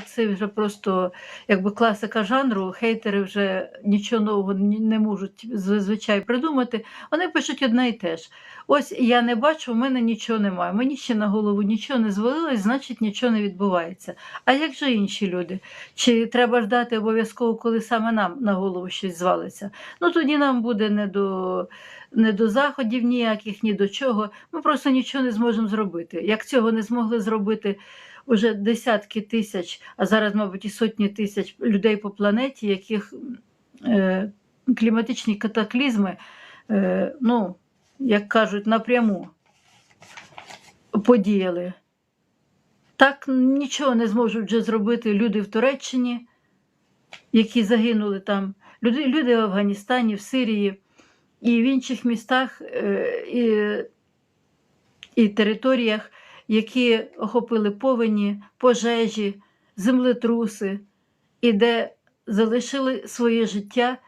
це вже просто якби класика жанру. Хейтери вже нічого нового не можуть зазвичай придумати. Вони пишуть одне і те ж. Ось я не бачу, в мене нічого немає. Мені ще на голову нічого не звалилось, значить нічого не відбувається. А як же інші люди? Чи треба ждати обов'язково, коли саме нам на голову щось звалиться? Ну тоді нам буде не до, не до заходів ніяких, ні до чого. Ми просто нічого не зможемо зробити. Як цього не змогли зробити уже десятки тисяч, а зараз, мабуть, і сотні тисяч людей по планеті, яких е, кліматичні катаклізми, е, ну, як кажуть, напряму подіяли. Так нічого не зможуть вже зробити люди в Туреччині, які загинули там, люди, люди в Афганістані, в Сирії і в інших містах е, і, і територіях, які охопили повені, пожежі, землетруси, і де залишили своє життя